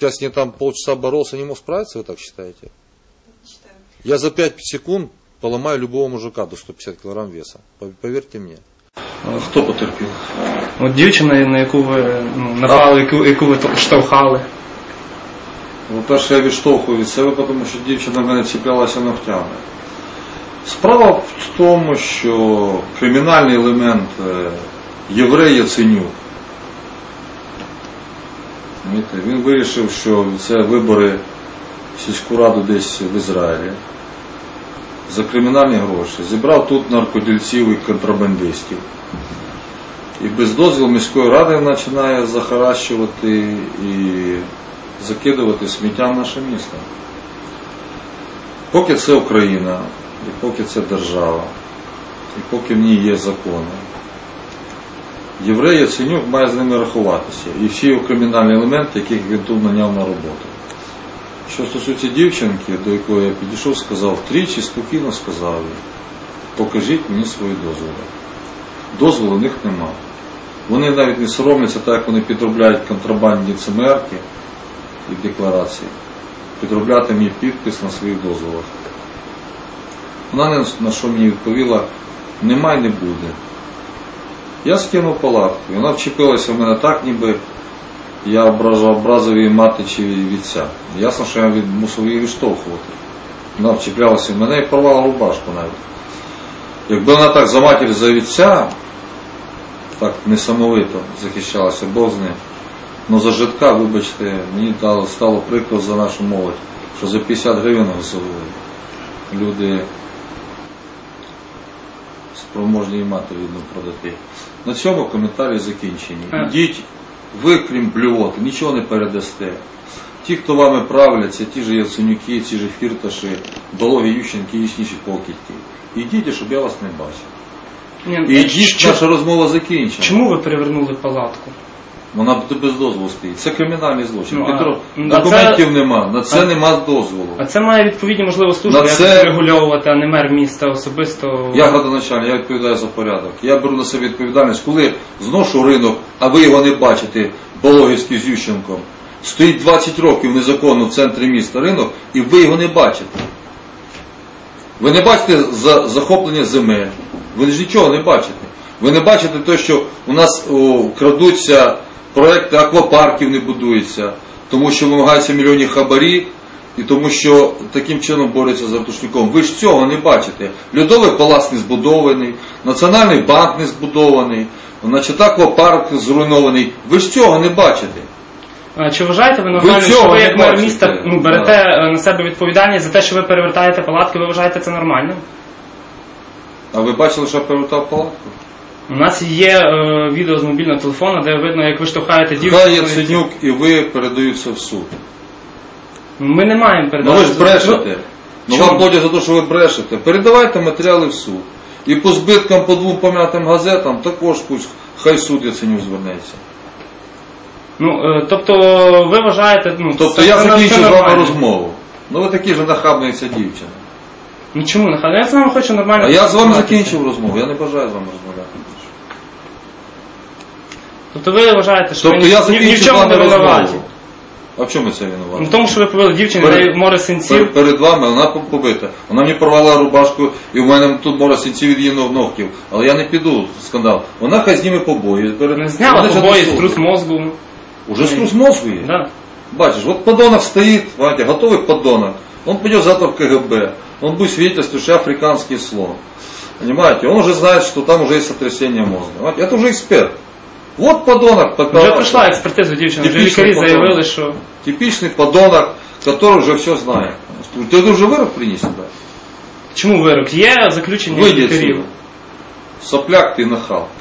Я с там полчаса боролся, не мог справиться, вы так считаете? Я за 5 секунд поломаю любого мужика до 150 килограмм веса. Пов- Поверьте мне. Хто потерпів? От дівчина, на яку ви ну, напали, яку, яку ви то- штовхали. По-перше, я відштовхую від себе, тому що дівчина в мене чіплялася ногтями. Справа в тому, що кримінальний елемент е, єврей Яценюк, розумієте, він вирішив, що це вибори в сільську раду десь в Ізраїлі за кримінальні гроші. Зібрав тут наркодільців і контрабандистів. І без дозволу міської ради починає захаращувати і закидувати сміття наше місто. Поки це Україна, і поки це держава, і поки в ній є закони, єврей Яценюк має з ними рахуватися. І всі його кримінальні елементи, яких він тут наняв на роботу. Що стосується дівчинки, до якої я підійшов, сказав тричі, спокійно сказав покажіть мені свої дозволи. Дозволу у них нема. Вони навіть не соромляться, так як вони підробляють контрабандні цимерки і декларації, підробляти мені підпис на своїх дозволах. Вона на що мені відповіла, нема і не буде. Я скинув палатку, і вона вчепилася в мене так, ніби я образив її мати чи вітця. Ясно, що я від, мусив її відштовхувати. Вона вчіплялася в мене і порвала рубашку навіть. Якби вона так за матір за вітця, так несамовито захищалася, Бог з ним. Ну за житка, вибачте, мені стало прикро за нашу молодь, що за 50 гривень висовують люди спроможні і мати видно продати. На цьому коментарі закінчені. Е. Йдіть, ви крім блювоти, нічого не передасте. Ті, хто вами правляться, ті ж Яценюки, ті ж Фірташі, Дологі Ющенки і інші покидьки. Ідіть, щоб я вас не бачив. Ні, І а йдіть, наша розмова закінчена. Чому ви перевернули палатку? Вона без дозволу стоїть. Це кримінальний злочин. Ну, а- Петро, ну, а документів це- нема, на це а- нема дозволу. А це має відповідні, можливо, служби На як це- регульовувати, а не мер міста особисто. Я градоначальник, я відповідаю за порядок. Я беру на себе відповідальність, коли зношу ринок, а ви його не бачите, Бологівський з Ющенком. Стоїть 20 років незаконно в центрі міста ринок, і ви його не бачите. Ви не бачите за захоплення земель, ви ж нічого не бачите. Ви не бачите те, що у нас о, крадуться проекти аквапарків не будуються, тому що вимагаються мільйонні хабарі, і тому що таким чином борються з Артушником. Ви ж цього не бачите. Льодовий палац не збудований, Національний банк не збудований, значить аквапарк зруйнований. Ви ж цього не бачите. Чи вважаєте ви нормально, що ви як мер міста ну, берете е, на себе відповідальність за те, що ви перевертаєте палатки, ви вважаєте це нормально? А ви бачили, що я перевертав палатку? У нас є е, відео з мобільного телефону, де видно, як ви штовхаєте Хай дівчину. Яценюк і ви передаються в суд. Ми не маємо Ну передати. ви ж брешете. Ну чому? вам платять за те, що ви брешете. Передавайте матеріали в суд. І по збиткам по двом пом'ятим газетам також пусть хай суд Яценюк звернеться. Ну, е, тобто ви вважаєте, ну, Тобто це- я це- це закінчу з вами нормально. розмову. Ну ви такі ж нахабна ця дівчина. Ну чому нехай? Я з вами хочу нормально. А я з вами спілкуватися. закінчив розмову, я не бажаю з вами розмовляти. більше. Тобто ви вважаєте, що Тобто ви я ні, ні в закінчив з чому вами не винуваті? розмову. А в чому це Ну, винуватий? в тому, що ви побили дівчину, Перед- неї море синців. Перед, перед вами вона побита. Вона мені порвала рубашку, і в мене тут море синців від її ногтів. Але я не піду в скандал. Вона хай зніме побої. збере- Не зняла Вони ж побої, до суду. струс мозку. Уже струс мозгу є. Да. Бачишь, вот подонок стоит, понимаете, готовый подонок. Он пойдет завтра в КГБ. Он будет свидетельствовать, что я африканский слон. Понимаете, он уже знает, что там уже есть сотрясение мозга. Понимаете? Это уже эксперт. Вот подонок. Вже пока- пройшла експертизу дівчини, вже Типічний лікарі подонок. заявили, що Типичный подонок, который уже все знает. Ты уже вырок принес сюда? чому вирок? Є заключення Выйди лікарів. отсюда. Сопляк ты нахал.